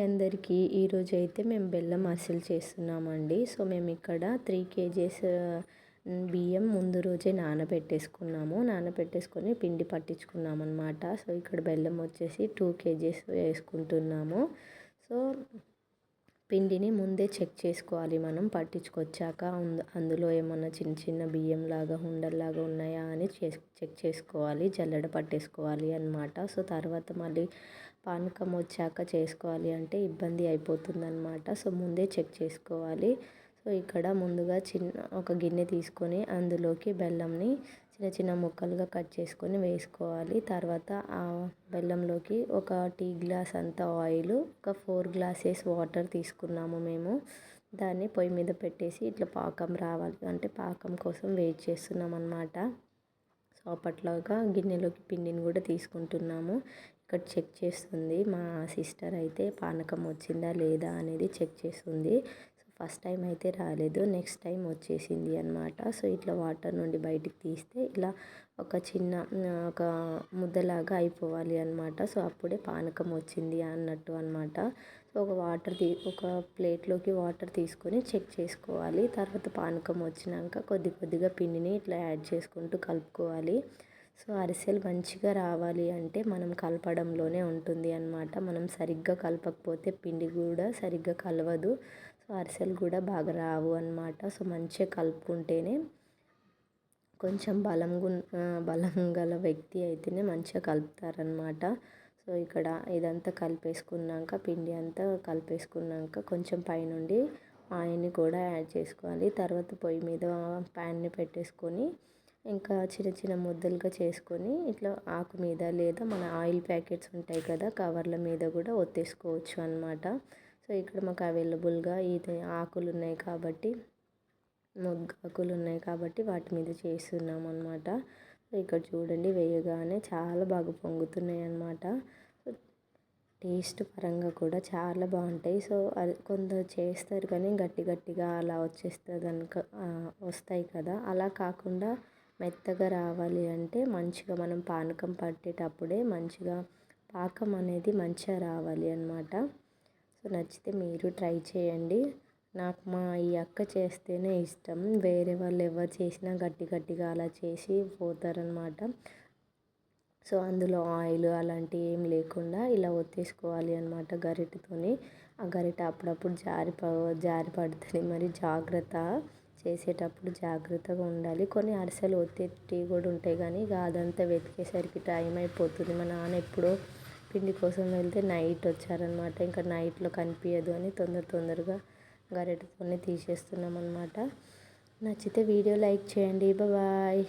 Hi అందరికీ ఈరోజు అయితే మేము బెల్లం అరిసెలు చేస్తున్నామండి. సో మేము ఇక్కడ త్రీ కేజీస్ బియ్యం ముందు రోజే నానబెట్టేసుకున్నాము. నానబెట్టేసుకొని పిండి పట్టించుకున్నాము అనమాట సో ఇక్కడ బెల్లం వచ్చేసి టూ కేజీస్ వేసుకుంటున్నాము. సో పిండిని ముందే చెక్ చేసుకోవాలి. మనం పట్టించుకొచ్చాక అందులో ఏమన్నా చిన్న చిన్న బియ్యం లాగా ఉండల్లాగా ఉన్నాయా అని చెక్ చేసుకోవాలి. జల్లెడ పట్టేసుకోవాలి అనమాట సో తర్వాత మళ్ళీ పానకం వచ్చాక చేసుకోవాలి అంటే ఇబ్బంది అయిపోతుంది అనమాట సో ముందే చెక్ చేసుకోవాలి. సో ఇక్కడ ముందుగా చిన్న ఒక గిన్నె తీసుకొని అందులోకి బెల్లంని చిన్న చిన్న ముక్కలుగా కట్ చేసుకొని వేసుకోవాలి. తర్వాత ఆ బెల్లంలోకి ఒక టీ గ్లాస్ అంత ఆయిల్ ఒక ఫోర్ గ్లాసెస్ వాటర్ తీసుకున్నాము మేము. దాన్ని పొయ్యి మీద పెట్టేసి ఇట్లా పాకం రావాలి. అంటే పాకం కోసం వెయిట్ చేస్తున్నాం అనమాట సో అప్పట్లాగా గిన్నెలోకి పిండిని కూడా తీసుకుంటున్నాము. ఇక్కడ చెక్ చేస్తుంది మా సిస్టర్ అయితే పానకం వచ్చిందా లేదా అనేది చెక్ చేస్తుంది. ఫస్ట్ టైం అయితే రాలేదు నెక్స్ట్ టైం వచ్చేసింది అనమాట సో ఇట్లా వాటర్ నుండి బయటికి తీస్తే ఇలా ఒక చిన్న ఒక ముద్దలాగా అయిపోవాలి అనమాట సో అప్పుడే పానకం వచ్చింది అన్నట్టు అనమాట సో ఒక వాటర్ తీ ఒక ప్లేట్లోకి వాటర్ తీసుకొని చెక్ చేసుకోవాలి. తర్వాత పానకం వచ్చినాక కొద్ది కొద్దిగా పిండిని ఇట్లా యాడ్ చేసుకుంటూ కలుపుకోవాలి. సో అరిసెలు మంచిగా రావాలి అంటే మనం కలపడంలోనే ఉంటుంది అనమాట మనం సరిగ్గా కలపకపోతే పిండి కూడా సరిగ్గా కలవదు. అరిసెలు కూడా బాగా రావు అనమాట సో మంచిగా కలుపుకుంటేనే కొంచెం బలం బలం గల వ్యక్తి అయితేనే మంచిగా కలుపుతారనమాట సో ఇక్కడ ఇదంతా కలిపేసుకున్నాక పిండి అంతా కలిపేసుకున్నాక కొంచెం పైనుండి ఆయిల్ని కూడా యాడ్ చేసుకోవాలి. తర్వాత పొయ్యి మీద ప్యాన్ని పెట్టేసుకొని ఇంకా చిన్న చిన్న ముద్దలుగా చేసుకొని ఇట్లా ఆకు మీద లేదా మన ఆయిల్ ప్యాకెట్స్ ఉంటాయి కదా కవర్ల మీద కూడా ఒత్తేసుకోవచ్చు అనమాట సో ఇక్కడ మాకు అవైలబుల్గా ఇది ఆకులు ఉన్నాయి కాబట్టి మొగ్గ ఆకులు ఉన్నాయి కాబట్టి వాటి మీద చేస్తున్నాం అనమాట ఇక్కడ చూడండి వేయగానే చాలా బాగా పొంగుతున్నాయి అన్నమాట. టేస్ట్ పరంగా కూడా చాలా బాగుంటాయి. సో అది కొందరు చేస్తారు కానీ గట్టి గట్టిగా అలా వచ్చేస్తుంది అనుక వస్తాయి కదా. అలా కాకుండా మెత్తగా రావాలి అంటే మంచిగా మనం పానకం పట్టేటప్పుడే మంచిగా పాకం అనేది మంచిగా రావాలి అన్నమాట. సో నచ్చితే మీరు ట్రై చేయండి. నాకు మా ఈ అక్క చేస్తేనే ఇష్టం. వేరే వాళ్ళు ఎవరు చేసినా గట్టి గట్టిగా అలా చేసి పోతారనమాట సో అందులో ఆయిల్ అలాంటివి ఏం లేకుండా ఇలా ఒత్తేసుకోవాలి అనమాట గరిటతోని. ఆ గరిట అప్పుడప్పుడు జారి జారి పడుతుంది. మరి జాగ్రత్త చేసేటప్పుడు జాగ్రత్తగా ఉండాలి. కొన్ని అరిసెలు ఒత్తేటి కూడా ఉంటాయి కానీ ఇక అదంతా వెతికేసరికి టైం అయిపోతుంది. మా నాన్న ఎప్పుడో పిండి కోసం వెళ్తే నైట్ వచ్చారనమాట. ఇంకా నైట్లో కనిపించదు అని తొందర తొందరగా గరిటెతోనే తీసేస్తున్నాం అనమాట నచ్చితే వీడియో లైక్ చేయండి. బాయ్.